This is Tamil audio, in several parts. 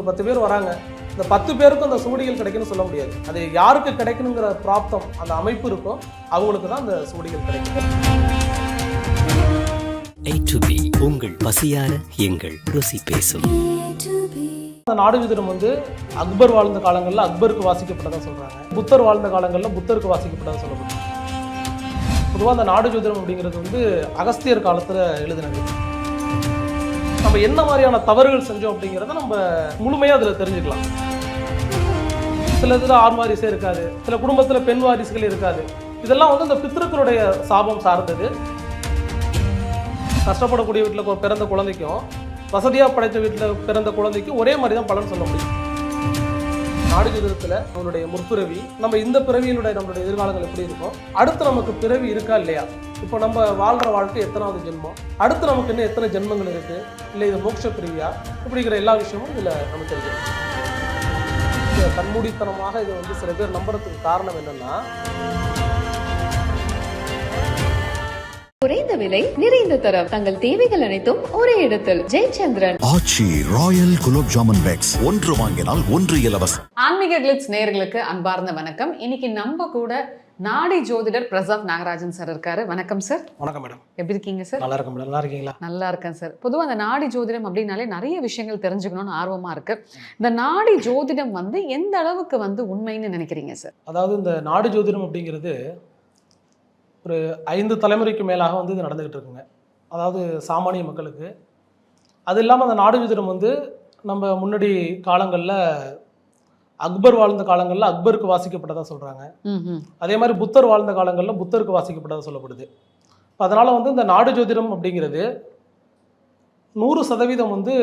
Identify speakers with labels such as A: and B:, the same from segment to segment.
A: ஒரு பத்து பேர் வராங்க இந்த பத்து பேருக்கும் அந்த சுவடிகள் கிடைக்கும்னு சொல்ல முடியாது. அது யாருக்கு கிடைக்கணுங்கிற பிராப்தம் அந்த அமைப்பு இருக்கோ அவங்களுக்கு தான் அந்த சுவடிகள் கிடைக்கும்.
B: A to B உங்கள் பசியார எங்கள் ருசி பேசும்.
A: அந்த நாடு விதிடம் வந்து அக்பர் வாழ்ந்த காலங்களில் அக்பருக்கு வாசிக்கப்பட்டதா சொல்றாங்க. புத்தர் வாழ்ந்த காலங்களில் புத்தருக்கு வாசிக்கப்பட்டதா சொல்லப்படுது பொதுவாக அந்த நாடு ஜோதிடம் அப்படிங்கிறது வந்து அகஸ்தியர் காலத்தில் எழுதினது. நம்ம என்ன மாதிரியான தவறுகள் செஞ்சோம் அப்படிங்கிறத நம்ம முழுமையாக அதில் தெரிஞ்சுக்கலாம். சில இதில் ஆண் வாரிசே இருக்காது சில குடும்பத்தில் பெண் வாரிசுகள் இருக்காது. இதெல்லாம் வந்து இந்த பித்திருக்களுடைய சாபம் சார்ந்தது. கஷ்டப்படக்கூடிய வீட்டில் பிறந்த குழந்தைக்கும் வசதியாக படைத்த வீட்டில் பிறந்த குழந்தைக்கும் ஒரே மாதிரி தான் பலன் சொல்ல முடியும். நாடு ஜோதிடத்தில் நம்மளுடைய முற்பிறவி நம்ம இந்த பிறவியினுடைய நம்மளுடைய எதிர்காலங்கள் எப்படி இருக்கும்? அடுத்து நமக்கு பிறவி இருக்கா இல்லையா? இப்போ நம்ம வாழ்கிற வாழ்க்கை எத்தனாவது ஜென்மம்? அடுத்து நமக்கு இன்னும் எத்தனை ஜென்மங்கள் இருக்கு? இல்லை இது மோட்ச பிரிவியா இப்படிங்கிற எல்லா விஷயமும் இதில் நம்ம தெரிஞ்சுக்கணும். கண்மூடித்தனமாக இதை வந்து சில பேர் நம்புறதுக்கு காரணம் என்னன்னா
C: குறைந்த விலை நிறைந்த தரம். தங்கள் தேவைகள் அனைத்தும் ஒரே இடத்தில். Jayachandran.
D: Aachi royal gulab jamun packs. ஒன்று வாங்கினால் ஒன்று இலவசம்.
E: ஆன்மீக கிளிட்ஸ் நேயர்களுக்கு அன்பார்ந்த வணக்கம். இன்னைக்கு நம்ம கூட நாடி ஜோதிடர் பிரசாத் நாகராஜன் சார் இருக்காரு. வணக்கம் சார்.
A: வணக்கம் மேடம்.
E: எப்படி இருக்கீங்க சார்?
A: நல்லா இருக்கும் மேடம். நல்லா இருக்கீங்களா?
E: நல்லா இருக்கேன் சார். பொதுவாக அந்த நாடி ஜோதிடம் அப்படின்னாலே நிறைய விஷயங்கள் தெரிஞ்சுக்கணும்னு ஆர்வமா இருக்கு. இந்த நாடி ஜோதிடம் வந்து எந்த அளவுக்கு வந்து உண்மைன்னு நினைக்கிறீங்க சார்?
A: அதாவது இந்த நாடு ஜோதிடம் அப்படிங்கிறது ஒரு ஐந்து தலைமுறைக்கு மேலாக வந்து இது நடந்துக்கிட்டு இருக்குங்க. அதாவது சாமானிய மக்களுக்கு. அது இல்லாமல் அந்த நாடு ஜோதிடம் வந்து நம்ம முன்னாடி காலங்களில் அக்பர் வாழ்ந்த காலங்களில் அக்பருக்கு வாசிக்கப்பட்டதாக சொல்கிறாங்க அதே மாதிரி புத்தர் வாழ்ந்த காலங்களில் புத்தருக்கு வாசிக்கப்பட்டதாக சொல்லப்படுது. இப்போ அதனால் வந்து இந்த நாடு ஜோதிடம் அப்படிங்கிறது நூறு சதவீதம் வந்து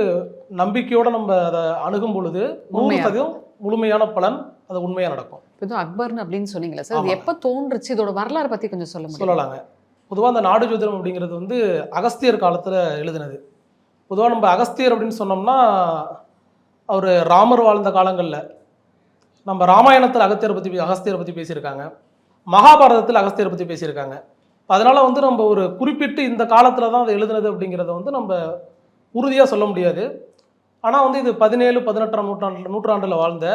A: நம்பிக்கையோடு நம்ம அதை அணுகும் பொழுது நூறு சதவீதம் முழுமையான பலன் அது உண்மையாக நடக்கும்.
E: பொதுவாக அக்பர்னு அப்படின்னு சொன்னீங்களா சார். எப்போ தோன்றுச்சு? இதோட வரலாறு பத்தி கொஞ்சம் சொல்ல முடியும்?
A: சொல்லலாங்க. பொதுவாக அந்த நாடு ஜோதிடம் அப்படிங்கிறது வந்து அகஸ்தியர் காலத்தில் எழுதினது. பொதுவாக நம்ம அகஸ்தியர் அப்படின்னு சொன்னோம்னா அவர் ராமர் வாழ்ந்த காலங்களில் நம்ம ராமாயணத்தில் அகஸ்தியரை பற்றி அகஸ்தியரை பற்றி பேசியிருக்காங்க. மகாபாரதத்தில் அகஸ்தியரை பற்றி பேசியிருக்காங்க. அதனால் வந்து நம்ம ஒரு குறிப்பிட்டு இந்த காலத்தில் தான் அதை எழுதுனது அப்படிங்கிறத வந்து நம்ம உறுதியாக சொல்ல முடியாது. ஆனால் வந்து இது பதினேழு பதினெட்டாம் நூற்றாண்டு நூற்றாண்டில் வாழ்ந்த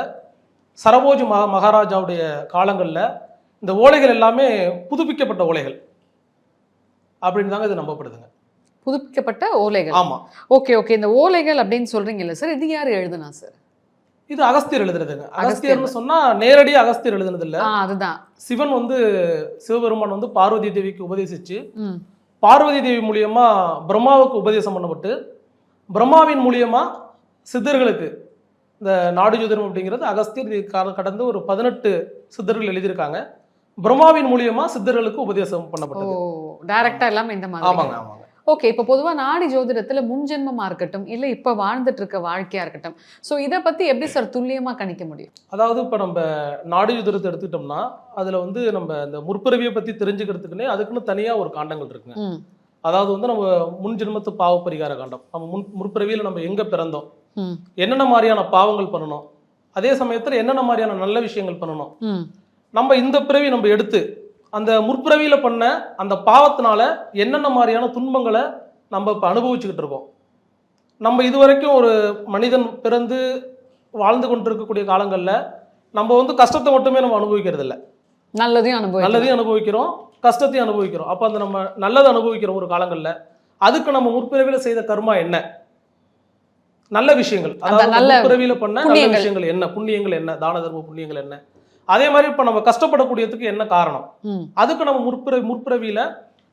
A: சரபோஜி மகா மகாராஜாவுடைய காலங்களில் இந்த ஓலைகள் எல்லாமே புதுப்பிக்கப்பட்ட ஓலைகள். அப்படின்னு தாங்க இது நம்பப்படுதுங்க.
E: புதுப்பிக்கப்பட்ட ஓலைகள்.
A: ஆமாம்
E: ஓகே ஓகே. இந்த ஓலைகள் அப்படின்னு சொல்றீங்கல்ல சார் இது யார் எழுதுனா சார்?
A: இது அகஸ்தியர் எழுதுனதுங்க அகஸ்தியர்னு சொன்னா நேரடியாக அகஸ்தியர் எழுதுனது இல்ல
E: அதுதான்.
A: சிவன் வந்து சிவபெருமான் வந்து பார்வதி தேவிக்கு உபதேசிச்சு. பார்வதி தேவி மூலியமா பிரம்மாவுக்கு உபதேசம் பண்ணப்பட்டு பிரம்மாவின் மூலியமா சித்தர்களுக்கு இந்த நாடு ஜோதிடம் அப்படிங்கிறது அகஸ்தியர் கடந்து ஒரு பதினெட்டு சித்தர்கள் எழுதியிருக்காங்க. பிரம்மாவின் மூலியமா சித்தர்களுக்கு உபதேசம் பண்ணப்பட்டது.
E: டைரக்டா இல்லாம இந்த மாதிரி.
A: ஆமாங்க ஆமாங்க.
E: ஓகே இப்போ பொதுவா நாடி ஜோதிடத்துல முன்ஜென்மமா இருக்கட்டும் இல்ல இப்ப வாழ்ந்துட்டு இருக்க வாழ்க்கையா இருக்கட்டும். சோ இத பத்தி எப்படி சார் துல்லியமா கணிக்க முடியும்?
A: அதாவது இப்போ நம்ம நாடு யுத்தத்தை எடுத்துக்கிட்டோம்னா அதில் வந்து நம்ம இந்த முற்பிறவியை பற்றி தெரிஞ்சுக்கிறதுக்குன்னே அதுக்குன்னு தனியாக ஒரு காண்டங்கள் இருக்குங்க. அதாவது வந்து நம்ம முன் ஜென்மத்து பாவ பரிகார காண்டம். நம்ம முன் முற்பிறவியில் நம்ம எங்கே பிறந்தோம்? என்னென்ன மாதிரியான பாவங்கள் பண்ணணும்? அதே சமயத்தில் என்னென்ன மாதிரியான நல்ல விஷயங்கள் பண்ணணும்? நம்ம இந்த பிறவி நம்ம எடுத்து அந்த முற்பிறவியில் பண்ண அந்த பாவத்தினால என்னென்ன மாதிரியான துன்பங்களை நம்ம இப்போ அனுபவிச்சுக்கிட்டு இருக்கோம்? நம்ம இதுவரைக்கும் ஒரு மனிதன் பிறந்து வாழ்ந்து கொண்டிருக்கக்கூடிய காலங்களில் நம்ம வந்து கஷ்டத்தை மட்டுமே நம்ம அனுபவிக்கிறது இல்ல
E: நல்லதையும் அனுபவம்
A: நல்லதையும் அனுபவிக்கிறோம் கஷ்டத்தையும் அனுபவிக்கிறோம். அப்போ அந்த நம்ம நல்லதை அனுபவிக்கிற ஒரு காலங்களில் அதுக்கு நம்ம முற்பிறவியில் செய்த கர்மா என்ன? நல்ல விஷயங்கள். அதாவது
E: நல்ல
A: முற்பிறவியில் பண்ண நல்ல. விஷயங்கள் என்ன? புண்ணியங்கள் என்ன? தான தர்ம புண்ணியங்கள் என்ன? அதே மாதிரி இப்போ நம்ம கஷ்டப்படக்கூடியதுக்கு என்ன காரணம்? அதுக்கு நம்ம முற்பிறவி முற்பிறவியில்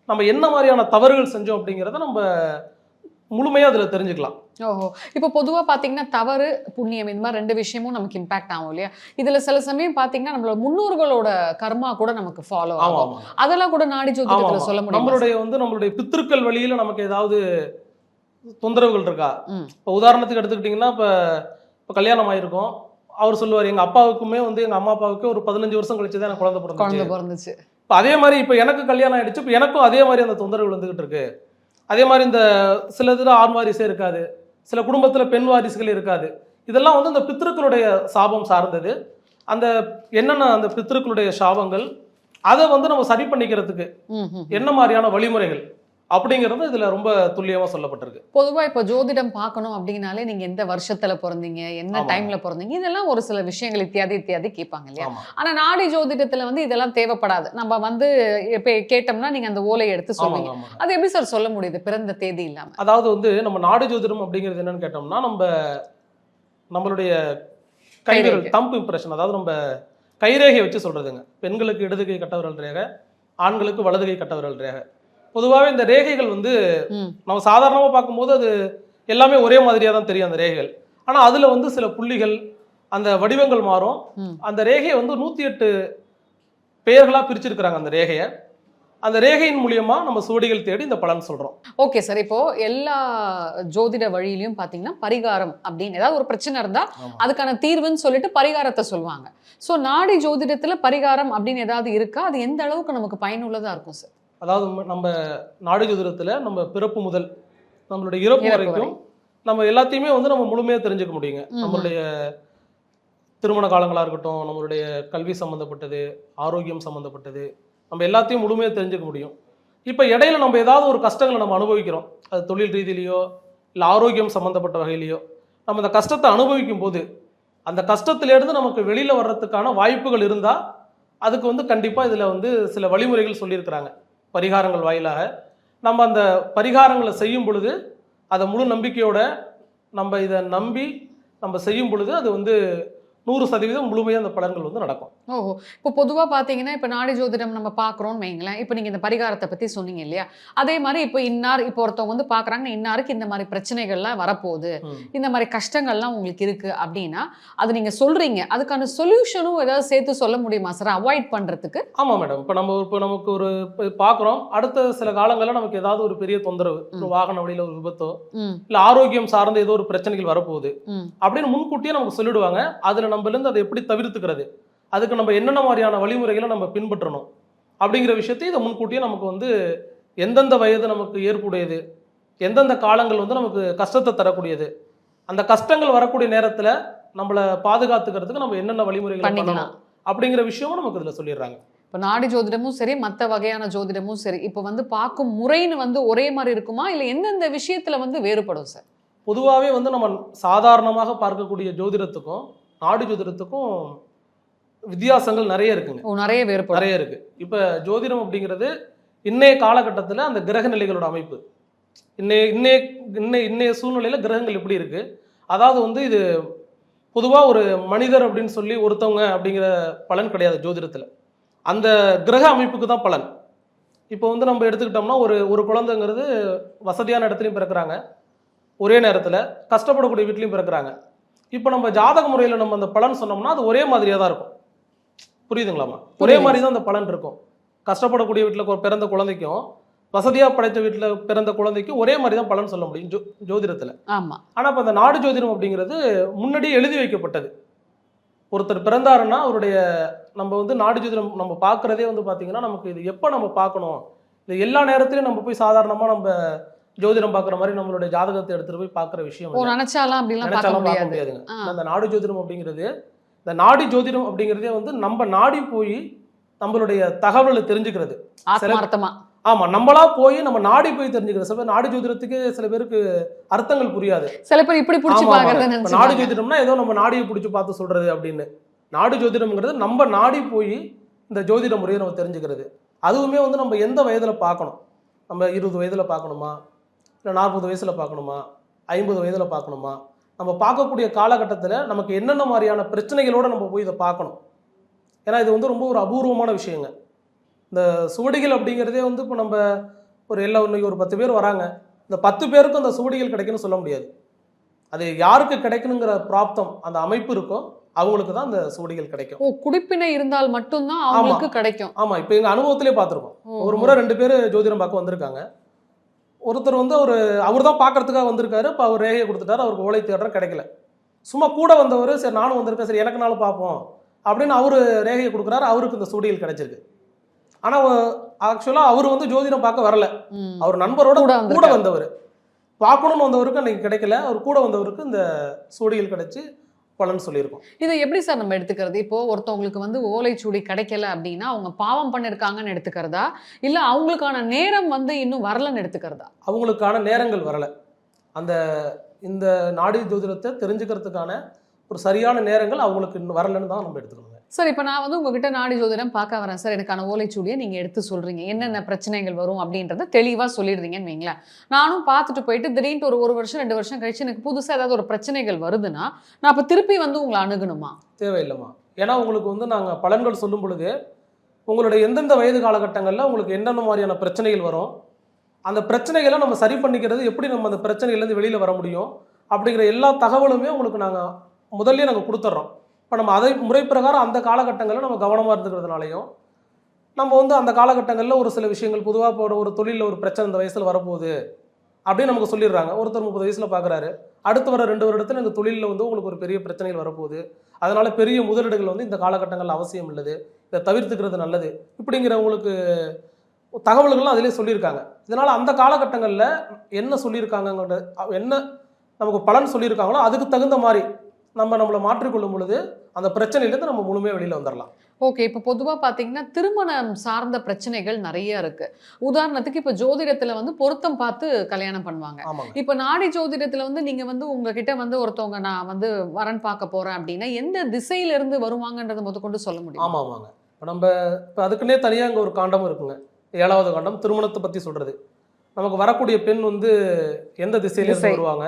A: நம்ம என்ன மாதிரியான தவறுகள் செஞ்சோம் அப்படிங்கிறத நம்ம முழுமையாக அதில் தெரிஞ்சுக்கலாம்.
E: ஓஹோ. இப்போ பொதுவா பாத்தீங்கன்னா தவறு புண்ணியம் இந்த மாதிரி ரெண்டு விஷயமும் நமக்கு இம்பாக்ட் ஆகும் இல்லையா? இதுல சில சமயம் பாத்தீங்கன்னா நம்மளோட முன்னோர்களோட கர்மா கூட நமக்கு ஃபாலோ ஆகும். அதெல்லாம் கூட நாடி ஜோதிடத்துல. சொல்ல முடியும்?
A: நம்மளுடைய வந்து நம்மளுடைய பித்திருக்கள் வழியில நமக்கு ஏதாவது தொந்தரவுகள் இருக்கா. இப்போ உதாரணத்துக்கு எடுத்துக்கிட்டிங்கன்னா இப்போ இப்போ கல்யாணம் ஆயிருக்கும் அவர் சொல்லுவார் எங்க அப்பாவுக்குமே வந்து எங்க அம்மா அப்பாவுக்கு ஒரு பதினஞ்சு வருஷம் கழிச்சு தான் எனக்கு குழந்தை
E: குழந்தை
A: பிறந்துச்சு. இப்போ அதே மாதிரி இப்போ எனக்கு கல்யாணம் ஆயிடுச்சு இப்போ எனக்கும் அதே மாதிரி அந்த தொந்தரவுகள் வந்துகிட்டு இருக்கு. அதே மாதிரி இந்த சில இதில் ஆண் வாரிசே இருக்காது. சில குடும்பத்துல பெண் வாரிசுகள் இருக்காது. இதெல்லாம் வந்து இந்த பித்திருக்களுடைய சாபம் சார்ந்தது. அந்த என்னென்ன அந்த பித்திருக்களுடைய சாபங்கள் அதை வந்து நம்ம சரி பண்ணிக்கிறதுக்கு என்ன மாதிரியான வழிமுறைகள்? அப்படிங்கிறது இதுல ரொம்ப துல்லியமா சொல்லப்பட்டிருக்கு.
E: பொதுவா இப்ப ஜோதிடம் பார்க்கணும் அப்படின்னாலே நீங்க எந்த வருஷத்துல பிறந்தீங்க என்ன. டைம்ல பிறந்தீங்க இதெல்லாம் ஒரு சில விஷயங்கள் இத்தியாதி இத்தியாதி கேட்பாங்க இல்லையா? ஆனா நாடி ஜோதிடத்துல வந்து இதெல்லாம் தேவைப்படாது. நம்ம வந்து கேட்டோம்னா நீங்க அந்த ஓலையை எடுத்து சொல்லுவீங்க. அது எப்படி சார் சொல்ல முடியுது? பிறந்த தேதி இல்லாம.
A: அதாவது வந்து நம்ம நாடு ஜோதிடம் அப்படிங்கிறது என்னன்னு கேட்டோம்னா நம்ம நம்மளுடைய கைவிரல். தம்ப் இம்ப்ரெஷன் அதாவது நம்ம கைரேகையை வச்சு சொல்றதுங்க. பெண்களுக்கு இடது கை கட்டவிரல் ரேகை ஆண்களுக்கு வலது கை கட்டவிரல் ரேகை. பொதுவாகவே இந்த ரேகைகள் வந்து. நம்ம சாதாரணமாக பார்க்கும்போது அது எல்லாமே ஒரே மாதிரியாக தான் தெரியும் அந்த ரேகைகள். ஆனால் அதில் வந்து சில புள்ளிகள் அந்த வடிவங்கள் மாறும். அந்த ரேகையை வந்து நூற்றி எட்டு பெயர்களாக பிரிச்சிருக்கிறாங்க அந்த ரேகையை. அந்த ரேகையின் மூலியமா நம்ம சுவடிகள் தேடி இந்த பலன் சொல்றோம்.
E: Okay sir. இப்போ எல்லா ஜோதிட வழியிலயும் பாத்தீங்கன்னா பரிகாரம் அப்படின்னு ஏதாவது ஒரு பிரச்சனை இருந்தா. அதுக்கான தீர்வுன்னு சொல்லிட்டு பரிகாரத்தை சொல்லுவாங்க. சோ நாடி ஜோதிடத்துல பரிகாரம் அப்படின்னு ஏதாவது இருக்கா? அது எந்த அளவுக்கு நமக்கு பயனுள்ளதா இருக்கும் சார்?
A: அதாவது நம்ம நாடு ஜோதிடத்துல நம்ம பிறப்பு முதல் நம்மளுடைய இறப்பு வரைக்கும் நம்ம எல்லாத்தையுமே வந்து நம்ம முழுமையாக தெரிஞ்சுக்க முடியுங்க. நம்மளுடைய திருமண காலங்களா இருக்கட்டும் நம்மளுடைய கல்வி சம்மந்தப்பட்டது ஆரோக்கியம் சம்மந்தப்பட்டது நம்ம எல்லாத்தையும் முழுமையாக தெரிஞ்சுக்க முடியும். இப்போ இடையில நம்ம ஏதாவது ஒரு கஷ்டங்களை நம்ம அனுபவிக்கிறோம். அது தொழில் ரீதியிலையோ இல்லை ஆரோக்கியம் சம்மந்தப்பட்ட வகையிலையோ நம்ம அந்த கஷ்டத்தை அனுபவிக்கும் போது அந்த கஷ்டத்திலேருந்து நமக்கு வெளியில் வர்றதுக்கான வாய்ப்புகள் இருந்தால் அதுக்கு வந்து கண்டிப்பாக இதில் வந்து சில வழிமுறைகள் சொல்லியிருக்கிறாங்க. பரிகாரங்கள் வாயிலாக நம்ம அந்த பரிகாரங்களை செய்யும் பொழுது அதை முழு நம்பிக்கையோட நம்ம இதை நம்பி நம்ம செய்யும் பொழுது அது வந்து நூறு சதவீதம் முழுமையாக அந்த பலன்கள் வந்து நடக்கும்.
E: ஓஹோ. இப்போ பொதுவா பாத்தீங்கன்னா இப்போ நாடி ஜோதிடம் நம்ம பார்க்குறோம்னு வைங்களேன். இப்போ நீங்க இந்த பரிகாரத்தை பத்தி சொன்னீங்க இல்லையா? அதே மாதிரி இப்போ இன்னார் இப்போ ஒருத்தவங்க வந்து பார்க்குறாங்கன்னா இன்னாருக்கு இந்த மாதிரி பிரச்சனைகள்லாம் வரப்போகுது. இந்த மாதிரி கஷ்டங்கள்லாம் உங்களுக்கு இருக்கு அப்படின்னா அது நீங்க சொல்றீங்க. அதுக்கான சொல்யூஷனும் ஏதாவது சேர்த்து சொல்ல முடியுமா சார் அவாய்ட் பண்றதுக்கு?
A: ஆமாம் மேடம் இப்போ நம்ம இப்போ நமக்கு ஒரு பார்க்குறோம் அடுத்த சில காலங்களில் நமக்கு ஏதாவது ஒரு பெரிய தொந்தரவு ஒரு வாகன வழியில் ஒரு விபத்தோ இல்லை ஆரோக்கியம் சார்ந்த ஏதோ ஒரு பிரச்சனைகள் வரப்போகுது அப்படின்னு முன்கூட்டியே நமக்கு சொல்லிடுவாங்க. அதில் நம்மலேருந்து அதை எப்படி தவிர்த்துக்கிறது? அதுக்கு நம்ம என்னென்ன மாதிரியான வழிமுறைகளை நம்ம பின்பற்றணும்? அப்படிங்கிற விஷயத்தையும் இதை முன்கூட்டியே நமக்கு வந்து எந்தெந்த வயது நமக்கு ஏற்புடையது? எந்தெந்த காலங்கள் வந்து நமக்கு கஷ்டத்தை தரக்கூடியது? அந்த கஷ்டங்கள் வரக்கூடிய நேரத்தில் நம்மளை பாதுகாத்துக்கிறதுக்கு நம்ம என்னென்ன வழிமுறைகள். பண்ணணும்? அப்படிங்கிற விஷயமும் நமக்கு இதில் சொல்லிடுறாங்க.
E: இப்போ நாடி ஜோதிடமும் சரி மற்ற வகையான ஜோதிடமும் சரி இப்போ வந்து பார்க்கும் முறைன்னு வந்து ஒரே மாதிரி இருக்குமா? இல்லை எந்தெந்த விஷயத்துல வந்து வேறுபடும் சார்?
A: பொதுவாகவே வந்து நம்ம சாதாரணமாக பார்க்கக்கூடிய ஜோதிடத்துக்கும் நாடு ஜோதிடத்துக்கும் வித்தியாசங்கள் நிறைய இருக்குங்க.
E: நிறைய வேறுபடும்
A: நிறைய இருக்கு. இப்ப ஜோதிடம் அப்படிங்கிறது இன்னைய காலகட்டத்தில் அந்த கிரக நிலைகளோட அமைப்பு. இன்னைய இன்னைய இன்னைய இன்னைய சூழ்நிலையில கிரகங்கள் எப்படி இருக்கு? அதாவது வந்து இது பொதுவா ஒரு மனிதர் அப்படின்னு சொல்லி ஒருத்தவங்க அப்படிங்கிற பலன் கிடையாது ஜோதிடத்துல. அந்த கிரக அமைப்புக்கு தான் பலன். இப்போ வந்து நம்ம எடுத்துக்கிட்டோம்னா ஒரு ஒரு குழந்தைங்கிறது வசதியான இடத்துலையும் பிறக்கிறாங்க. ஒரே நேரத்தில் கஷ்டப்படக்கூடிய வீட்லையும் பிறக்கிறாங்க. இப்போ நம்ம ஜாதக முறையில் நம்ம அந்த பலன் சொன்னோம்னா அது ஒரே மாதிரியாக தான் இருக்கும். புரியுதுங்களாம்மா? ஒரே. மாதிரி தான் அந்த பலன் இருக்கும். கஷ்டப்படக்கூடிய வீட்டில் பிறந்த குழந்தைக்கும் வசதியாக படைத்த வீட்டில் பிறந்த குழந்தைக்கும் ஒரே மாதிரி தான் பலன் சொல்ல முடியும் ஜோ ஜோதிடத்தில்.
E: ஆமா.
A: ஆனால் இப்போ அந்த நாடு ஜோதிடம் அப்படிங்கிறது முன்னாடியே எழுதி வைக்கப்பட்டது. ஒருத்தர் பிறந்தாருன்னா அவருடைய நம்ம வந்து நாடு ஜோதிடம் நம்ம பார்க்குறதே வந்து பார்த்தீங்கன்னா நமக்கு இது எப்போ நம்ம பார்க்கணும்? இது எல்லா நேரத்திலையும் நம்ம போய் சாதாரணமாக நம்ம ஜோதிடம் பார்க்குற மாதிரி நம்மளுடைய ஜாதகத்தை எடுத்துகிட்டு போய் பார்க்குற விஷயம்.
E: நினைச்சாலாம்
A: நினைச்சாலும் பார்க்க
E: முடியாது.
A: முடியாதுங்க. அந்த நாடு ஜோதிடம் அப்படிங்கிறது இந்த நாடி ஜோதிடம் அப்படிங்கிறதே வந்து நம்ம நாடி போய் நம்மளுடைய தகவலை தெரிஞ்சுக்கிறது. ஆமா நம்மளா போய் நம்ம நாடி போய் தெரிஞ்சுக்கிறது சில பேர் நாடி ஜோதிடத்துக்கு சில பேருக்கு அர்த்தங்கள் புரியாது.
E: சில பேர் இப்படி புடிச்சு
A: நாடு ஜோதிடம்னா ஏதோ நம்ம நாடியை பிடிச்சி பார்த்து சொல்றது அப்படின்னு. நாடு ஜோதிடம்ங்கிறது நம்ம நாடி போய் இந்த ஜோதிட முறையை நம்ம தெரிஞ்சுக்கிறது. அதுவுமே வந்து நம்ம எந்த வயதுல பார்க்கணும்? நம்ம இருபது வயதுல பார்க்கணுமா? இல்லை நாற்பது வயசுல பார்க்கணுமா? ஐம்பது வயதுல பார்க்கணுமா? நம்ம பார்க்கக்கூடிய காலகட்டத்தில் நமக்கு என்னென்ன மாதிரியான பிரச்சனைகளோட நம்ம போய் இதை பார்க்கணும். ஏன்னா இது வந்து ரொம்ப ஒரு அபூர்வமான விஷயங்க. இந்த சுவடிகள் அப்படிங்கிறதே வந்து இப்போ நம்ம ஒரு இன்னைக்கு ஒரு பத்து பேர் வராங்க. இந்த பத்து பேருக்கும் அந்த சுவடிகள் கிடைக்குன்னு சொல்ல முடியாது. அது யாருக்கு கிடைக்கணுங்கிற பிராப்தம் அந்த அமைப்பு இருக்கோ அவங்களுக்கு தான் அந்த சுவடிகள் கிடைக்கும்.
E: ஓ குடிப்பினை இருந்தால் மட்டும்தான் அவங்களுக்கு கிடைக்கும்.
A: ஆமா இப்போ எங்க அனுபவத்திலே பார்த்துருக்கோம். ஒரு முறை ரெண்டு பேர் ஜோதிடம் பார்க்க வந்திருக்காங்க. ஒருத்தர் வந்து அவர் அவர் தான் பார்க்கறதுக்காக வந்திருக்காரு. இப்போ அவர் ரேகையை கொடுத்துட்டாரு. அவருக்கு ஓலை தேடுற கிடைக்கல. சும்மா கூட வந்தவர் சரி நானும் வந்திருக்கேன். சரி எனக்கு நாளும் பார்ப்போம் அப்படின்னு அவர் ரேகையை கொடுக்குறாரு. அவருக்கு இந்த சுவடிகள் கிடைச்சிருக்கு. ஆனால் ஆக்சுவலாக அவர் வந்து ஜோதிடம் பார்க்க வரல. அவர் நண்பரோட
E: கூட.
A: வந்தவர். பார்க்கணும்னு வந்தவருக்கு அன்னைக்கு கிடைக்கல. அவர் கூட வந்தவருக்கு இந்த சுவடிகள் கிடைச்சு பலன் சொல்லியிருக்கோம்.
E: இதை எப்படி சார் நம்ம எடுத்துக்கிறது? இப்போ ஒருத்தவங்களுக்கு வந்து ஓலைச்சுவடி கிடைக்கல அப்படின்னா அவங்க பாவம் பண்ணிருக்காங்கன்னு எடுத்துக்கிறதா? இல்ல அவங்களுக்கான நேரம் வந்து இன்னும் வரலன்னு எடுத்துக்கிறதா?
A: அவங்களுக்கான நேரங்கள் வரலை. அந்த இந்த நாடி ஜோதிடத்தை தெரிஞ்சுக்கிறதுக்கான ஒரு சரியான நேரங்கள் அவங்களுக்கு இன்னும் வரலைன்னு தான் நம்ம எடுத்துக்கணுங்க.
E: சார் இப்போ நான் வந்து உங்ககிட்ட நாடி ஜோதிடம் பார்க்க வரேன் சார் எனக்கான ஓலைச்சுவடியை நீங்க எடுத்து சொல்றீங்க. என்னென்ன பிரச்சனைகள் வரும் அப்படின்றத தெளிவா சொல்லிடுறீங்கன்னு வைங்களேன். நானும் பார்த்துட்டு போயிட்டு திடீர்னு ஒரு ஒரு வருஷம் ரெண்டு வருஷம் கழிச்சு எனக்கு புதுசா ஏதாவது ஒரு பிரச்சனைகள் வருதுன்னா நான் அப்ப திருப்பி வந்து உங்களை அணுகணுமா?
A: தேவையில்லைம்மா. ஏன்னா உங்களுக்கு வந்து நாங்கள் பலன்கள் சொல்லும் பொழுது உங்களுடைய எந்தெந்த வயது காலகட்டங்களில் உங்களுக்கு என்னென்ன மாதிரியான பிரச்சனைகள் வரும் அந்த பிரச்சனைகளை நம்ம சரி பண்ணிக்கிறது எப்படி நம்ம அந்த பிரச்சனைகள்லேருந்து வெளியில் வர முடியும் அப்படிங்கிற எல்லா தகவலுமே உங்களுக்கு நாங்கள் முதல்லயே நாங்கள் கொடுத்துட்றோம் இப்போ நம்ம அதை முறை பிரகாரம் அந்த காலகட்டங்களில் நம்ம கவனமாக இருந்துக்கிறதுனாலையும் நம்ம வந்து அந்த காலகட்டங்களில் ஒரு சில விஷயங்கள் பொதுவாக இப்போ ஒரு- தொழிலில் ஒரு பிரச்சனை இந்த வயசில் வரப்போகுது அப்படின்னு நமக்கு சொல்லிடுறாங்க. ஒருத்தர் முப்பது வயசில் பார்க்குறாரு அடுத்து வர ரெண்டு வருடத்தில் இந்த தொழிலில் வந்து உங்களுக்கு ஒரு பெரிய பிரச்சனைகள் வரப்போகுது. அதனால் பெரிய முதலீடுகள் வந்து இந்த காலகட்டங்களில் அவசியம் உள்ளது இதை தவிர்த்துக்கிறது நல்லது. இப்படிங்கிறவங்களுக்கு தகவல்கள்லாம் அதிலே சொல்லியிருக்காங்க. இதனால் அந்த காலகட்டங்களில் என்ன சொல்லியிருக்காங்கங்கிற என்ன நமக்கு பலன் சொல்லியிருக்காங்களோ அதுக்கு தகுந்த மாதிரி நம்ம நம்மளை மாற்றிக்கொள்ளும் பொழுது அந்த பிரச்சனையிலேருந்து நம்ம முழுமையாக வெளியில் வந்துடலாம்
E: ஓகே இப்போ பொதுவா பாத்தீங்கன்னா திருமணம் சார்ந்த பிரச்சனைகள் நிறைய இருக்கு. உதாரணத்துக்கு இப்போ ஜோதிடத்துல வந்து பொருத்தம் பார்த்து கல்யாணம் பண்ணுவாங்க. இப்போ நாடி ஜோதிடத்துல வந்து நீங்க வந்து உங்ககிட்ட வந்து ஒருத்தவங்க நான் வந்து வரன் பார்க்க போறேன் அப்படின்னா எந்த திசையில இருந்து வருவாங்கன்றத முதற்கொண்டு சொல்ல முடியும்?
A: ஆமாம் ஆமாங்க இப்போ நம்ம இப்போ அதுக்குன்னே தனியாக இங்கே ஒரு காண்டம் இருக்குங்க. ஏழாவது காண்டம் திருமணத்தை பற்றி சொல்கிறது நமக்கு வரக்கூடிய பெண் வந்து எந்த திசையிலேருந்து
E: திசை.
A: வருவாங்க?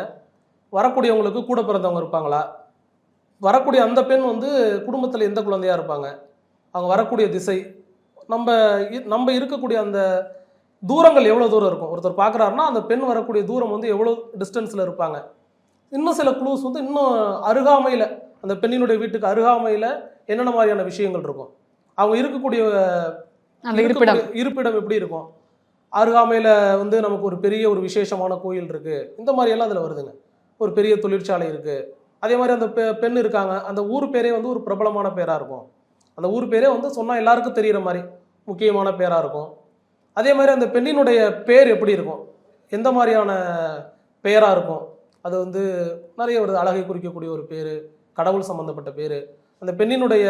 A: வரக்கூடியவங்களுக்கு கூட பிறந்தவங்க இருப்பாங்களா? வரக்கூடிய அந்த பெண் வந்து குடும்பத்தில் எந்த குழந்தையா இருப்பாங்க? அவங்க வரக்கூடிய திசை நம்ம நம்ம இருக்கக்கூடிய அந்த தூரங்கள் எவ்வளோ தூரம் இருக்கும்? ஒருத்தர் பார்க்குறாருன்னா அந்த பெண் வரக்கூடிய தூரம் வந்து எவ்வளோ டிஸ்டன்ஸில் இருப்பாங்க? இன்னும் சில க்ளூஸ் வந்து இன்னும் அருகாமையில் அந்த பெண்ணினுடைய வீட்டுக்கு அருகாமையில் என்னென்ன மாதிரியான விஷயங்கள் இருக்கும்? அவங்க இருக்கக்கூடிய
E: இருப்பிடம்.
A: இருப்பிடம் எப்படி இருக்கும்? அருகாமையில் வந்து நமக்கு ஒரு பெரிய ஒரு விசேஷமான கோயில் இருக்கு. இந்த மாதிரி எல்லாம் அதில் வருதுங்க. ஒரு பெரிய தொழிற்சாலை இருக்கு. அதே மாதிரி அந்த பெ பெண் இருக்காங்க. அந்த ஊர் பேரே வந்து ஒரு பிரபலமான பேராக இருக்கும். அந்த ஊர் பேரே வந்து சொன்னால் எல்லாருக்கும் தெரிகிற மாதிரி முக்கியமான பேராக இருக்கும். அதே மாதிரி அந்த பெண்ணினுடைய பேர் எப்படி இருக்கும்? எந்த மாதிரியான பெயராக இருக்கும்? அது வந்து நிறைய ஒரு அழகை குறிக்கக்கூடிய ஒரு பேர் கடவுள் சம்மந்தப்பட்ட பேர். அந்த பெண்ணினுடைய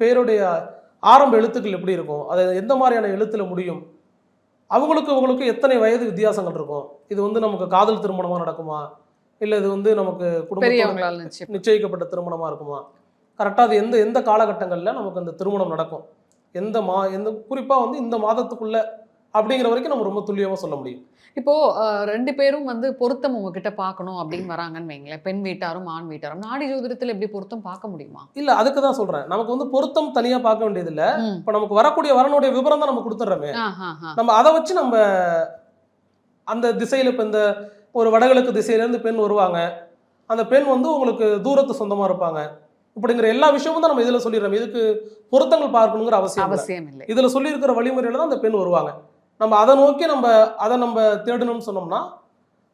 A: பேருடைய ஆரம்ப எழுத்துக்கள் எப்படி இருக்கும்? அது எந்த மாதிரியான எழுத்தில் முடியும்? அவங்களுக்கு அவங்களுக்கு எத்தனை வயது வித்தியாசங்கள் இருக்கும்? இது வந்து நமக்கு காதல் திருமணமாக நடக்குமா? இல்லை இது வந்து நமக்கு குடும்பத்தோட நிச்சயிக்கப்பட்ட திருமணமா இருக்குமா? கரெக்டாக அது எந்த எந்த காலகட்டங்களில் நமக்கு அந்த திருமணம் நடக்கும்? எந்த மா எந்த குறிப்பாக வந்து இந்த மாதத்துக்குள்ள அப்படிங்கிற வரைக்கும் நம்ம ரொம்ப துல்லியமாக சொல்ல முடியும்.
E: இப்போ ரெண்டு பேரும் வந்து பொருத்தம் உங்ககிட்ட பார்க்கணும் அப்படின்னு வராங்கன்னு வைங்களேன். பெண் வீட்டாரும் ஆண் வீட்டாரும். நாடி ஜோதிடத்துல எப்படி பொருத்தம் பார்க்க முடியுமா?
A: இல்லை அதுக்கு தான் சொல்கிறேன் நமக்கு வந்து பொருத்தம் தனியாக பார்க்க வேண்டியதில்லை. இப்போ நமக்கு வரக்கூடிய வரனுடைய விவரம் தான் நம்ம கொடுத்துட்றோமே. நம்ம அதை வச்சு நம்ம அந்த திசையில் இப்போ இந்த ஒரு வடகிழக்கு திசையிலேருந்து பெண் வருவாங்க. அந்த பெண் வந்து உங்களுக்கு தூரத்து சொந்தமாக இருப்பாங்க. இப்படிங்கிற எல்லா விஷயமும் தான் நம்ம இதில் சொல்லிடுறோம். இதுக்கு பொருத்தங்கள் பார்க்கணுங்கிற அவசியம்.
E: அவசியம் இல்லை.
A: இதில் சொல்லியிருக்கிற வழிமுறையில தான் அந்த பெண் வருவாங்க. நம்ம அதை நோக்கி நம்ம அதை நம்ம தேடணும்னு சொன்னோம்னா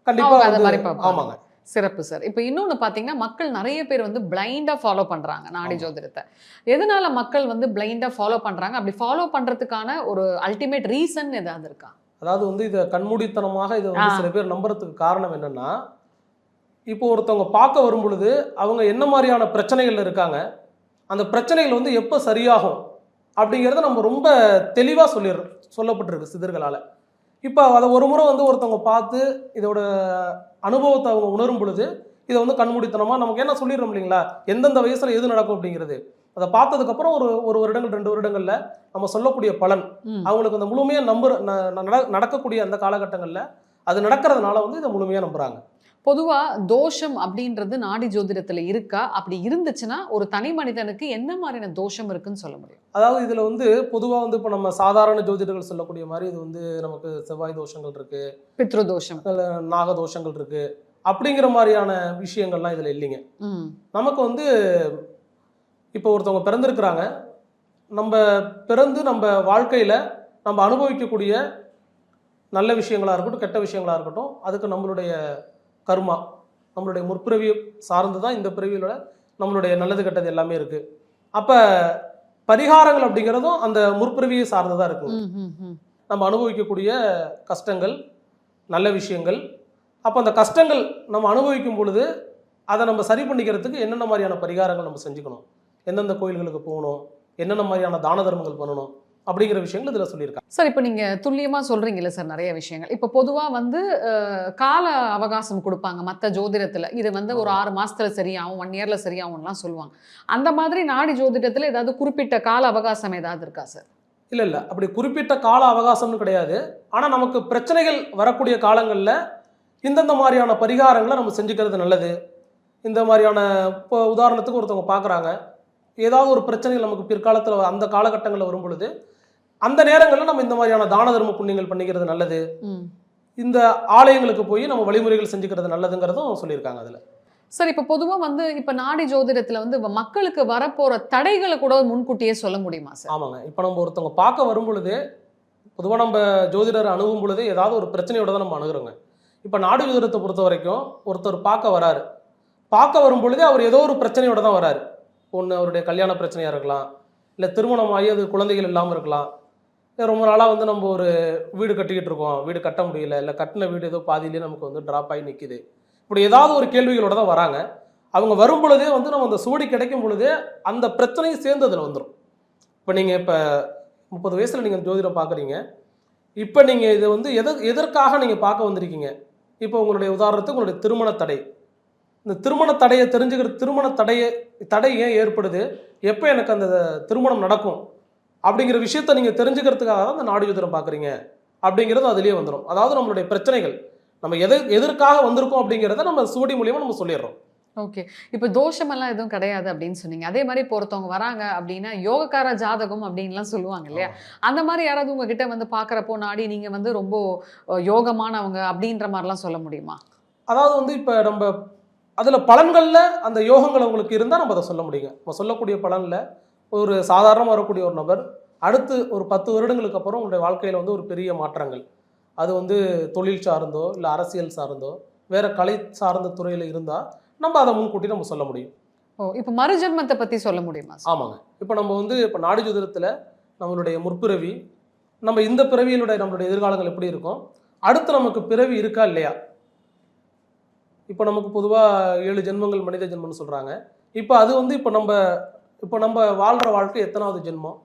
A: கண்டிப்பாக
E: மாதிரி.
A: ஆமாங்க.
E: சிறப்பு சார். இப்போ இன்னொன்று பார்த்தீங்கன்னா மக்கள் நிறைய பேர் வந்து பிளைண்டாக ஃபாலோ பண்ணுறாங்க நாடி. ஜோதிடத்தை. எதனால மக்கள் வந்து பிளைண்டாக ஃபாலோ பண்ணுறாங்க அப்படி ஃபாலோ பண்ணுறதுக்கான ஒரு அல்டிமேட் ரீசன் ஏதாவது இருக்கா?
A: அதாவது வந்து இதை கண்மூடித்தனமாக இதை வந்து. சில பேர் நம்புறதுக்கு காரணம் என்னன்னா இப்போ ஒருத்தவங்க பார்க்க வரும் பொழுது அவங்க என்ன மாதிரியான பிரச்சனைகள் இருக்காங்க அந்த பிரச்சனைகள் வந்து எப்போ சரியாகும் அப்படிங்கிறத நம்ம ரொம்ப தெளிவாக சொல்லிடுறோம் சொல்லப்பட்டிருக்கு சிதர்களால் இப்போ அதை ஒரு முறை வந்து ஒருத்தவங்க பார்த்து இதோட அனுபவத்தை அவங்க உணரும் பொழுது இதை வந்து கண்மூடித்தனமாக நமக்கு என்ன சொல்லிடுறோம் இல்லைங்களா? எந்தெந்த வயசில் எது நடக்கும் அப்படிங்கிறது. அதை பார்த்ததுக்கப்புறம் ஒரு ஒரு வருடங்கள் ரெண்டு வருடங்களில் நம்ம சொல்லக்கூடிய பலன். அவங்களுக்கு அந்த முழுமையாக நம்புற நடக்கக்கூடிய அந்த காலகட்டங்களில் அது நடக்கிறதுனால வந்து இதை முழுமையாக நம்புறாங்க.
E: பொதுவா தோஷம் அப்படின்றது நாடி ஜோதிடத்துல இருக்கா? அப்படி இருந்துச்சுன்னா ஒரு தனி மனிதனுக்கு என்ன மாதிரியான தோஷம் இருக்குன்னு சொல்ல முடியும்?
A: அதாவது இதில் வந்து பொதுவாக வந்து இப்போ நம்ம சாதாரண ஜோதிடர்கள் சொல்லக்கூடிய மாதிரி இது வந்து நமக்கு செவ்வாய் தோஷங்கள் இருக்கு.
E: பித்ரு தோஷம்.
A: நாக தோஷங்கள் இருக்கு. அப்படிங்கிற மாதிரியான விஷயங்கள்லாம் இதில் இல்லைங்க. நமக்கு வந்து இப்போ ஒருத்தவங்க பிறந்திருக்கிறாங்க நம்ம பிறந்து நம்ம வாழ்க்கையில் நம்ம அனுபவிக்கக்கூடிய நல்ல விஷயங்களாக இருக்கட்டும் கெட்ட விஷயங்களாக இருக்கட்டும் அதுக்கு நம்மளுடைய கர்மா நம்மளுடைய முற்பிறவியை சார்ந்து தான் இந்த பிறவியோட நம்மளுடைய நல்லது கெட்டது எல்லாமே இருக்குது அப்போ பரிகாரங்கள் அப்படிங்கிறதும் அந்த முற்பிறவியை சார்ந்து தான் இருக்குங்க
E: ம், ம், ம்.
A: நம்ம அனுபவிக்கக்கூடிய கஷ்டங்கள் நல்ல விஷயங்கள் அப்போ அந்த கஷ்டங்கள் நம்ம அனுபவிக்கும் பொழுது அதை நம்ம சரி பண்ணிக்கிறதுக்கு என்னென்ன மாதிரியான பரிகாரங்கள் நம்ம செஞ்சுக்கணும்? எந்தெந்த கோயில்களுக்கு போகணும் என்னென்ன மாதிரியான தான தர்மங்கள் பண்ணணும் அப்படிங்கிற விஷயங்கள் இதில் சொல்லியிருக்காங்க.
E: சார் இப்போ நீங்க துல்லியமா சொல்றீங்கல்ல சார் நிறைய விஷயங்கள். இப்போ பொதுவா வந்து கால அவகாசம் கொடுப்பாங்க மற்ற ஜோதிடத்துல. இது வந்து ஒரு ஆறு மாசத்துல சரியாகும் ஒன் இயர்ல சரியாகும்லாம் சொல்லுவாங்க. அந்த மாதிரி நாடி ஜோதிடத்துல ஏதாவது குறிப்பிட்ட கால அவகாசம் ஏதாவது இருக்கா சார்?
A: இல்லை இல்லை. அப்படி குறிப்பிட்ட கால அவகாசம்னு கிடையாது. ஆனால் நமக்கு பிரச்சனைகள் வரக்கூடிய காலங்களில் இந்தந்த மாதிரியான பரிகாரங்களை நம்ம செஞ்சுக்கிறது நல்லது. இந்த மாதிரியான இப்போ உதாரணத்துக்கு ஒருத்தவங்க பார்க்குறாங்க ஏதாவது ஒரு பிரச்சனைகள் நமக்கு பிற்காலத்தில் அந்த காலகட்டங்களில் வரும் பொழுது அந்த நேரங்களில் நம்ம இந்த மாதிரியான தான தர்ம புண்ணியங்கள் பண்ணிக்கிறது நல்லது. இந்த ஆலயங்களுக்கு போய் நம்ம வழிமுறைகள் செஞ்சுக்கிறது நல்லதுங்கிறதும் சொல்லியிருக்காங்க அதில்.
E: சார் இப்போ பொதுவா வந்து இப்போ நாடி ஜோதிடத்துல வந்து மக்களுக்கு வரப்போற தடைகளை கூட முன்கூட்டியே சொல்ல முடியுமா சார்?
A: ஆமாங்க. இப்போ நம்ம ஒருத்தவங்க பார்க்க வரும் பொழுது பொதுவாக நம்ம ஜோதிடர் அணுகும் பொழுது ஏதாவது ஒரு பிரச்சனையோட தான் நம்ம அணுகுறோங்க. இப்போ நாடு ஜோதிடத்தை பொறுத்த வரைக்கும் ஒருத்தர் பார்க்க வராரு. பார்க்க வரும் பொழுதே அவர் ஏதோ ஒரு பிரச்சனையோட தான் வராரு. ஒன்று அவருடைய கல்யாண பிரச்சனையாக இருக்கலாம் இல்லை திருமணம் ஆகி அது குழந்தைகள் இல்லாமல் இருக்கலாம். ரொம்ப நாளாக வந்து நம்ம ஒரு வீடு கட்டிக்கிட்டு இருக்கோம். வீடு கட்ட முடியல இல்லை கட்டின வீடு ஏதோ பாதியிலே நமக்கு வந்து ட்ராப் ஆகி நிற்கிது இப்படி ஏதாவது ஒரு கேள்விகளோட தான் வராங்க. அவங்க வரும் பொழுதே வந்து நம்ம அந்த சுவடி கிடைக்கும் பொழுதே அந்த பிரச்சனையும் சேர்ந்து அதில் வந்துடும் இப்போ நீங்கள் இப்போ முப்பது வயசில் நீங்கள் ஜோதிடம் பார்க்குறீங்க இப்போ நீங்கள் இதை வந்து எது எதற்காக நீங்கள் பார்க்க வந்திருக்கீங்க? இப்போ உங்களுடைய உதாரணத்துக்கு உங்களுடைய திருமண தடை. இந்த திருமண தடையை தெரிஞ்சுக்கிற திருமண தடையை தடை ஏன் ஏற்படுது? எப்போ எனக்கு அந்த திருமணம் நடக்கும்? அப்படிங்கிற விஷயத்த நீங்கள் தெரிஞ்சுக்கிறதுக்காக தான் அந்த நாடு ஜோதிடம் பார்க்குறீங்க. அப்படிங்கிறது அதுலேயே வந்துடும் அதாவது நம்மளுடைய பிரச்சனைகள். நம்ம எது எதற்காக வந்திருக்கோம் அப்படிங்கிறத நம்ம சுவடி மூலியமாக நம்ம சொல்லிடுறோம்.
E: ஓகே. இப்போ தோஷமெல்லாம் எதுவும் கிடையாது அப்படின்னு சொன்னீங்க. அதே மாதிரி இப்போ ஒருத்தவங்க வராங்க அப்படின்னா யோகக்கார ஜாதகம் அப்படின்லாம் சொல்லுவாங்க இல்லையா? அந்த மாதிரி யாராவது உங்ககிட்ட வந்து பார்க்குறப்போ நாடி நீங்கள் வந்து ரொம்ப யோகமானவங்க அப்படின்ற மாதிரிலாம் சொல்ல முடியுமா?
A: அதாவது வந்து இப்போ நம்ம அதில் பலன்களில் அந்த யோகங்கள் உங்களுக்கு இருந்தால் நம்ம அதை சொல்ல முடியுங்க. நம்ம சொல்லக்கூடிய பலனில் ஒரு சாதாரணமாக வரக்கூடிய ஒரு நபர் அடுத்து ஒரு பத்து வருடங்களுக்கு அப்புறம் உங்களுடைய வாழ்க்கையில் வந்து ஒரு பெரிய மாற்றங்கள். அது வந்து தொழில் சார்ந்தோ இல்லை அரசியல் சார்ந்தோ வேற கலை சார்ந்த துறையில் இருந்தால் நம்ம அதை முன்கூட்டி நம்ம சொல்ல முடியும்.
E: ஓ இப்போ மறுஜென்மத்தை பற்றி சொல்ல முடியுமா
A: ஆமாங்க. இப்போ நம்ம வந்து இப்போ நாடு ஜோதிடத்தில் நம்மளுடைய முற்பிறவி நம்ம இந்த பிறவியினுடைய நம்மளுடைய எதிர்காலங்கள் எப்படி இருக்கும்? அடுத்து நமக்கு பிறவி இருக்கா இல்லையா? இப்போ நமக்கு பொதுவாக ஏழு ஜென்மங்கள் மனித ஜென்மம்னு சொல்கிறாங்க இப்போ அது வந்து இப்போ நம்ம இப்போ நம்ம வாழ்கிற வாழ்க்கை எத்தனாவது ஜென்மம்?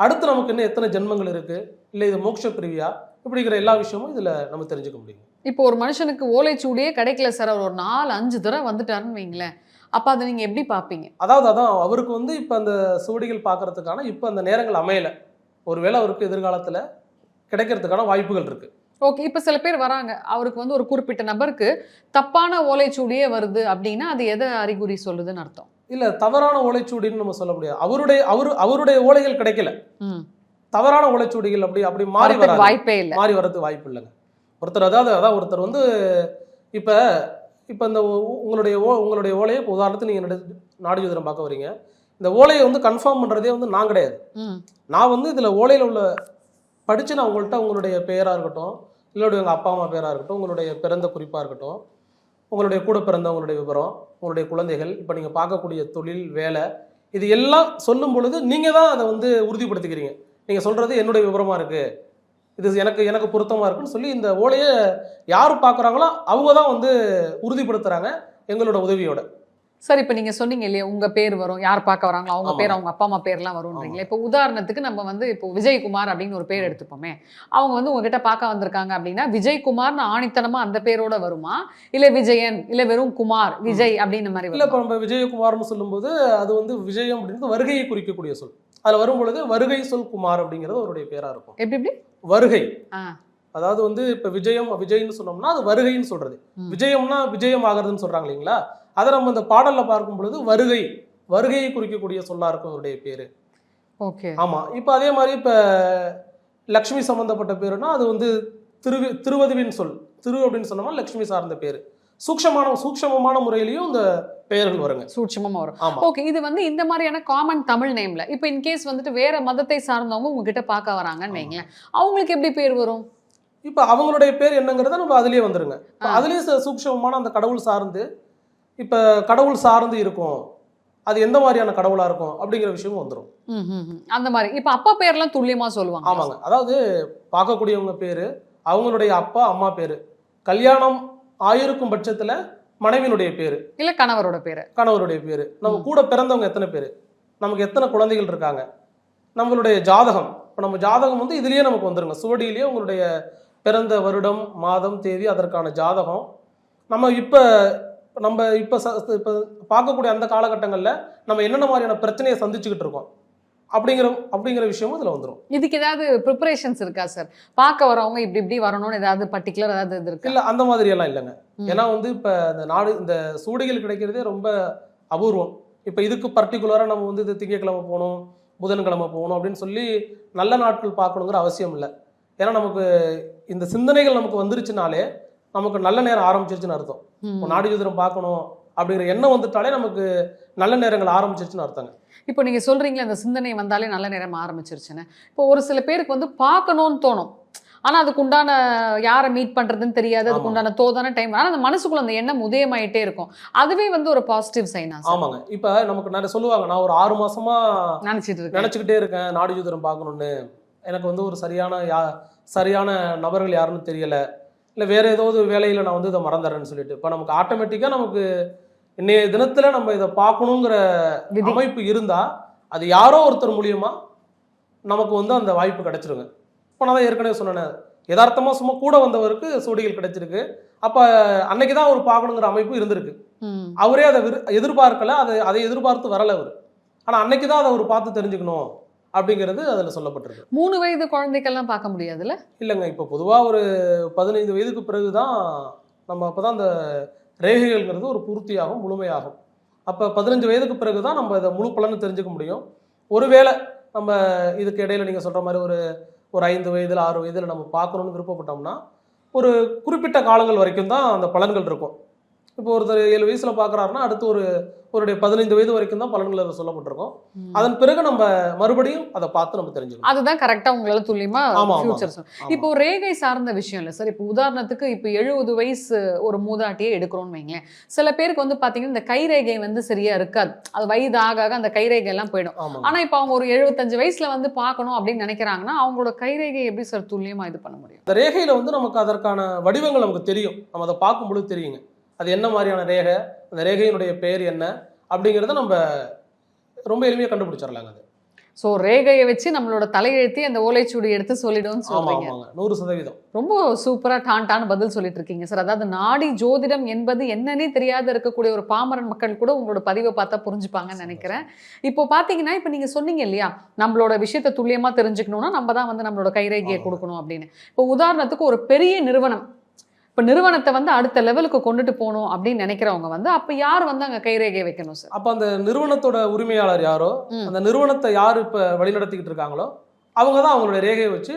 A: அடுத்து நமக்கு இன்னும் எத்தனை ஜென்மங்கள் இருக்குது இல்லை இது மோட்ச பிரிவியா? இப்படிங்கிற எல்லா விஷயமும் இதில் நம்ம தெரிஞ்சுக்க முடியும்.
E: இப்போ ஒரு மனுஷனுக்கு ஓலைச்சூடியே கிடைக்கல சார். அவர் ஒரு நாலு அஞ்சு தடவை வந்துட்டாருன்னு வைங்களேன். அப்போ அதை நீங்கள் எப்படி பார்ப்பீங்க?
A: அதாவது அதான் அவருக்கு வந்து இப்போ அந்த சுவடிகள் பார்க்கறதுக்கான இப்போ அந்த நேரங்கள் அமையலை. ஒருவேளை அவருக்கு எதிர்காலத்தில் கிடைக்கிறதுக்கான வாய்ப்புகள் இருக்குது
E: ஓகே இப்போ சில பேர் வராங்க. அவருக்கு வந்து ஒரு குறிப்பிட்ட நபருக்கு தப்பான ஓலைச்சூடியே வருது அப்படின்னா அது எதை அறிகுறி சொல்லுதுன்னு அர்த்தம்?
A: இல்லை தவறான ஓலைச்சுவடின்னு நம்ம சொல்ல முடியாது. அவருடைய அவரு அவருடைய ஓலைகள் கிடைக்கல. தவறான ஓலைச்சுவடிகள் அப்படி அப்படி மாறி வராது.
E: வாய்ப்பே இல்லை.
A: மாறி வரதுக்கு வாய்ப்பு இல்லைங்க. ஒருத்தர் அதாவது அதான் ஒருத்தர் வந்து இப்போ இப்போ இந்த உங்களுடைய ஓ உங்களுடைய ஓலையை இப்போ உதாரணத்துக்கு நீங்கள் நாடு ஜோதிடம் பார்க்க வரீங்க இந்த ஓலையை வந்து கன்ஃபார்ம் பண்ணுறதே வந்து நான் கிடையாது. நான் வந்து இதில் ஓலையில் உள்ள படித்து நான் உங்கள்கிட்ட உங்களுடைய பெயராக இருக்கட்டும் இல்லை உங்கள் அப்பா அம்மா பேராக இருக்கட்டும் உங்களுடைய பிறந்த குறிப்பாக இருக்கட்டும் உங்களுடைய கூட பிறந்தவங்களுடைய விவரம் உங்களுடைய குழந்தைகள் இப்போ நீங்கள் பார்க்கக்கூடிய தொழில் வேலை இது எல்லாம் சொல்லும் பொழுது நீங்கள் தான் அதை வந்து உறுதிப்படுத்திக்கிறீங்க. நீங்கள் சொல்கிறது என்னுடைய விவரமாக இருக்குது இது எனக்கு எனக்கு பொருத்தமாக இருக்குன்னு சொல்லி இந்த ஓலையை யார் பார்க்குறாங்களோ அவங்க தான் வந்து உறுதிப்படுத்துகிறாங்க எங்களோட உதவியோட.
E: சார் இப்போ நீங்க சொன்னீங்க இல்லையா உங்க பேர் வரும் யார் பார்க்க வராங்களோ அவங்க. பேர் அவங்க அப்பா அம்மா பேர்லாம் வரும்ன்றீங்களா இப்போ உதாரணத்துக்கு நம்ம வந்து இப்போ விஜயகுமார் அப்படின்னு ஒரு பேர் எடுத்துப்போமே அவங்க வந்து உங்ககிட்ட பார்க்க வந்திருக்காங்க அப்படின்னா விஜயகுமார்னு ஆணித்தனமா அந்த பேரோட வருமா? இல்ல விஜயன் இல்ல வெறும் குமார் விஜய் அப்படின்னு மாதிரி
A: இல்லை இப்போ? நம்ம விஜயகுமார்னு சொல்லும்போது அது வந்து விஜயம் அப்படின்றது வருகையை குறிக்கக்கூடிய சொல். அதில் வரும் பொழுது வருகை சொல் குமார் அப்படிங்கிறது அவருடைய பேராக இருக்கும்.
E: எப்படி எப்படி?
A: வருகை. அதாவது வந்து இப்போ விஜயம் விஜய்னு சொன்னோம்னா அது வருகைன்னு சொல்றது. விஜயம்னா விஜயம் ஆகிறதுன்னு சொல்றாங்க இல்லைங்களா? அதை நம்ம இந்த பாடல்ல பார்க்கும் பொழுது வருகை வருகையை குறிக்கக்கூடிய சொல்லா இருக்கும் அவருடைய பேரு.
E: ஓகே.
A: ஆமா. இப்போ அதே மாதிரி இப்போ லக்ஷ்மி சம்பந்தப்பட்ட பேருனா அது வந்து திருவி திருவதுவின் சொல். திரு அப்படின்னு சொன்னோம்னா லக்ஷ்மி சார்ந்த பேரு. சூக்ஷமான சூக்ஷமமான முறையிலையும் இந்த பெயர்கள் வருங்க.
E: சூட்சமா வரும். ஓகே. இது வந்து இந்த மாதிரியான காமன் தமிழ் நேம்ல இப்போ இன்கேஸ் வந்துட்டு வேற மதத்தை சார்ந்தவங்க உங்ககிட்ட பார்க்க வராங்கன்னு வைங்களேன். அவங்களுக்கு எப்படி பேர் வரும்?
A: இப்போ அவங்களுடைய பேர் என்னங்கிறத நம்ம அதுலயே வந்துருங்க. அதுலயே சூக்ஷமமான அந்த கடவுள் சார்ந்து இப்போ கடவுள் சார்ந்து இருக்கும். அது எந்த மாதிரியான கடவுளா இருக்கும் அப்படிங்கிற விஷயமும் வந்துடும்.
E: அந்த மாதிரி. இப்போ அப்பா பேர்லாம் துல்லியமா சொல்லுவாங்க.
A: ஆமாங்க. அதாவது பார்க்கக்கூடியவங்க பேரு அவங்களுடைய அப்பா அம்மா பேரு. கல்யாணம் ஆயிருக்கும் பட்சத்துல மனைவியினுடைய பேர்.
E: இல்ல கணவரோட பேரு.
A: கணவருடைய பேர். நம்ம கூட பிறந்தவங்க எத்தனை பேர்? நமக்கு எத்தனை குழந்தைகள் இருக்காங்க? நம்மளுடைய ஜாதகம். இப்போ நம்ம ஜாதகம் வந்து இதுலயே நமக்கு வந்துருங்க. சுவடியிலேயே உங்களுடைய பிறந்த வருடம் மாதம் தேதி அதற்கான ஜாதகம். நம்ம இப்போ நம்ம இப்போ இப்போ பார்க்கக்கூடிய அந்த காலகட்டங்களில் நம்ம என்னென்ன மாதிரியான பிரச்சனையை சந்திச்சுக்கிட்டு இருக்கோம்? அப்படிங்கிற அப்படிங்கிற விஷயமும் இதில் வந்துடும்
E: இதுக்கு ஏதாவது ப்ரிப்பரேஷன்ஸ் இருக்கா சார் பார்க்க வரவங்க இப்படி இப்படி வரணும்னு ஏதாவது பர்டிகுலர் ஏதாவது இது இருக்கா?
A: இல்லை அந்த மாதிரி எல்லாம் இல்லைங்க. ஏன்னா வந்து இப்போ இந்த நாடு இந்த சூடிகள் கிடைக்கிறதே ரொம்ப அபூர்வம். இப்போ இதுக்கு பர்டிகுலராக நம்ம வந்து இது திங்கக்கிழமை போகணும் புதன்கிழமை போகணும் அப்படின்னு சொல்லி நல்ல நாட்கள் பார்க்கணுங்கிற அவசியம் இல்லை. ஏன்னா நமக்கு இந்த சிந்தனைகள் நமக்கு வந்துருச்சுனாலே நமக்கு நல்ல நேரம் ஆரம்பிச்சிருச்சுன்னு அர்த்தம். நாடி ஜோதிடம் பார்க்கணும் அப்படிங்கிற எண்ணம் வந்துட்டாலே நமக்கு நல்ல நேரங்கள் ஆரம்பிச்சிருச்சுன்னு அர்த்தங்க.
E: இப்போ நீங்க சொல்றீங்களே அந்த சிந்தனை வந்தாலே நல்ல நேரம் ஆரம்பிச்சிருச்சுன்னு. இப்போ ஒரு சில பேருக்கு வந்து பார்க்கணும்னு தோணும். ஆனா அதுக்கு உண்டான யாரை மீட் பண்றதுன்னு தெரியாது அதுக்கு. உண்டான தோதான டைம் ஆனா அந்த மனசுக்குள்ள அந்த எண்ணம் உதயமாயிட்டே இருக்கும். அதுவே வந்து ஒரு பாசிட்டிவ் சைனா
A: ஆமாங்க. இப்போ நமக்கு நிறைய சொல்லுவாங்க நான் ஒரு ஆறு மாசமா
E: நினைச்சிட்டு இருக்கேன்.
A: நினச்சிக்கிட்டே இருக்கேன் நாடி ஜோதிடம் பார்க்கணுன்னு எனக்கு வந்து ஒரு சரியான யா சரியான நபர்கள் யாருன்னு தெரியல. இல்லை வேற ஏதோ ஒரு வேலையில் நான் வந்து இதை மறந்துடுறேன்னு சொல்லிட்டு. இப்போ நமக்கு ஆட்டோமேட்டிக்காக நமக்கு இன்னைய தினத்தில் நம்ம இதை பார்க்கணுங்கிற. அமைப்பு இருந்தால் அது யாரோ ஒருத்தர் மூலியமா நமக்கு வந்து அந்த வாய்ப்பு கிடைச்சிருங்க. இப்போ நான் தான் ஏற்கனவே சொன்னேன் யதார்த்தமாக சும்மா கூட வந்தவருக்கு சூடிகள் கிடைச்சிருக்கு. அப்போ அன்னைக்கு தான் அவர் பார்க்கணுங்கிற அமைப்பு இருந்திருக்கு. அவரே அதை எதிர்பார்க்கல அதை அதை எதிர்பார்த்து வரல அவர். ஆனால் அன்னைக்கு தான் அதை அவர் பார்த்து தெரிஞ்சுக்கணும். அப்படிங்கிறது அதில் சொல்லப்பட்டிருக்கு.
E: மூணு வயது குழந்தைக்கெல்லாம் பார்க்க முடியாதுல்ல?
A: இல்லைங்க இப்போ பொதுவாக ஒரு பதினைந்து வயதுக்கு பிறகு தான் நம்ம அப்போ தான் அந்த ரேகைகள்ங்கிறது ஒரு பூர்த்தியாகும் முழுமையாகும். அப்போ பதினஞ்சு வயதுக்கு பிறகு தான் நம்ம இதை முழு பலன்னு தெரிஞ்சுக்க முடியும். ஒருவேளை நம்ம இதுக்கு இடையில நீங்கள் சொல்கிற மாதிரி ஒரு ஒரு ஐந்து வயதில் ஆறு வயதில் நம்ம பார்க்கணுன்னு விருப்பப்பட்டோம்னா ஒரு குறிப்பிட்ட காலங்கள் வரைக்கும் தான் அந்த பலன்கள் இருக்கும். இப்போ ஒருத்தர் ஏழு வயசில் பார்க்குறாருன்னா அடுத்து ஒரு ஒருடைய பதினைந்து வயது வரைக்கும் தான் பலன்கள் சொல்லப்பட்டிருக்கும். அதன் பிறகு நம்ம மறுபடியும் அதை பார்த்து நம்ம தெரிஞ்சுக்கணும்.
E: அதுதான் கரெக்டா உங்களால துல்லியமா. ஃபியூச்சர். இப்போ ரேகை சார்ந்த விஷயம் இல்லை சார். இப்போ உதாரணத்துக்கு இப்போ எழுபது வயசு ஒரு மூதாட்டியே எடுக்கிறோம்னு வைங்களேன். சில பேருக்கு வந்து பாத்தீங்கன்னா இந்த கை ரேகை வந்து சரியா இருக்காது. அது வயது ஆக ஆக அந்த கை ரேகை எல்லாம் போயிடும் ஆனா இப்போ அவங்க ஒரு எழுபத்தஞ்சு வயசுல வந்து பார்க்கணும் அப்படின்னு நினைக்கிறாங்கன்னா அவங்களோட கை ரேகை எப்படி சார் துல்லியமா இது பண்ண முடியும்?
A: இந்த ரேகையில் வந்து நமக்கு அதற்கான வடிவங்கள் நமக்கு தெரியும். நம்ம அதை பார்க்கும்பொழுது தெரியுங்க. அது என்ன மாதிரியான ரேகை? அந்த ரேகையினுடைய பெயர் என்ன? அப்படிங்கிறத நம்ம ரொம்ப எளிமையாக கண்டுபிடிச்சிடலாங்க அது.
E: சோ ரேகையை வச்சு நம்மளோட தலையெழுத்தி அந்த ஓலைச்சுவடி எடுத்து சொல்லிடும்னு சொல்றீங்க.
A: ஆமாங்க. நூறு சதவீதம்.
E: ரொம்ப சூப்பரா டான்டான பதில் சொல்லிட்டு இருக்கீங்க சார். அதாவது நாடி ஜோதிடம் என்பது என்னன்னே தெரியாத இருக்கக்கூடிய ஒரு பாமரன் மக்கள் கூட உங்களோட பதிவை பார்த்தா புரிஞ்சுப்பாங்கன்னு நினைக்கிறேன். இப்போ பாத்தீங்கன்னா இப்போ நீங்க சொன்னீங்க இல்லையா? நம்மளோட விஷயத்தை துல்லியமா தெரிஞ்சுக்கணும்னா நம்ம தான் வந்து நம்மளோட கைரேகையை. கொடுக்கணும் அப்படின்னு. இப்போ உதாரணத்துக்கு ஒரு பெரிய நிறுவனம். இப்போ நிறுவனத்தை வந்து அடுத்த லெவலுக்கு கொண்டுட்டு போகணும் அப்படின்னு நினைக்கிறவங்க வந்து அப்போ யார் வந்து அங்க கைரேகையை வைக்கணும் சார்
A: அப்போ அந்த நிறுவனத்தோட உரிமையாளர் யாரோ. அந்த நிறுவனத்தை யார் இப்போ வழிநடத்திக்கிட்டு இருக்காங்களோ அவங்க தான் அவங்களுடைய ரேகையை வச்சு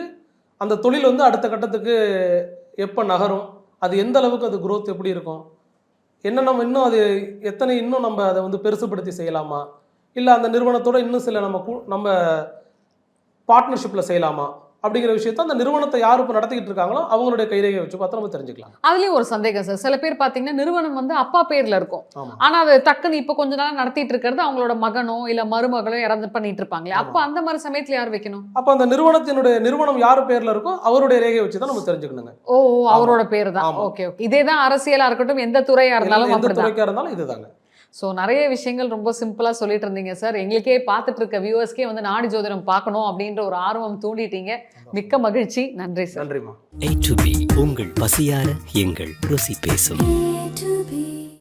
A: அந்த தொழில் வந்து அடுத்த கட்டத்துக்கு எப்போ நகரும் அது எந்த அளவுக்கு அது growth எப்படி இருக்கும் என்ன நம்ம இன்னும் அது எத்தனை இன்னும் நம்ம அதை வந்து பெருசுப்படுத்தி செய்யலாமா இல்லை அந்த நிறுவனத்தோட இன்னும் சில நம்ம நம்ம பார்ட்னர்ஷிப்பில் செய்யலாமா அப்படிங்கிற விஷயத்த அந்த நிறுவனத்தை யார் இப்போ நடத்திக்கிட்டு இருக்காங்களோ அவங்களுடைய கைரேகையை வச்சு பார்த்து நம்ம தெரிஞ்சுக்கலாம்.
E: அதுலயும் ஒரு சந்தேகம் சார். சில பேர் பாத்தீங்கன்னா நிறுவனம் வந்து அப்பா பேர்ல இருக்கும். ஆனா அது டக்குன்னு இப்ப கொஞ்ச நாள் நடத்திட்டு இருக்கிறது அவங்களோட மகனோ இல்ல மருமகளோ இறந்து பண்ணிட்டு இருப்பாங்களே. அப்ப அந்த மாதிரி சமயத்துல யார் வைக்கணும்?
A: அப்போ அந்த நிறுவனத்தினுடைய நிறுவனம் யார் பேரில் இருக்கோ அவருடைய ரேகையை வச்சு தான் நம்ம தெரிஞ்சுக்கணுங்க.
E: ஓ அவரோட பேர் தான். Okay okay. இதே தான் அரசியலா இருக்கட்டும் எந்த துறையா இருந்தாலும்
A: எந்த துறைக்காக இருந்தாலும் இதுதாங்க.
E: ஸோ நிறைய விஷயங்கள் ரொம்ப சிம்பிளா சொல்லிட்டு இருந்தீங்க சார் எங்களுக்கே பார்த்துட்டு இருக்க வியூவர்ஸ்க்கே வந்து நாடி ஜோதிடம் பார்க்கணும் அப்படின்ற ஒரு ஆர்வம் தூண்டிட்டீங்க. மிக்க மகிழ்ச்சி. நன்றி சார்
A: நன்றிம்மா.
B: ஏ டு பி உங்கள் பசியார எங்கள் ருசி பேசும்.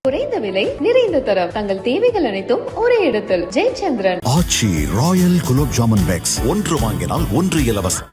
C: குறைந்த விலை நிறைந்த தரம். தங்கள் தேவைகள் அனைத்தும் ஒரே இடத்தில். Jayachandran.
D: Aachi royal gulab jamun packs. ஒன்று வாங்கினால் ஒன்று இலவசம்.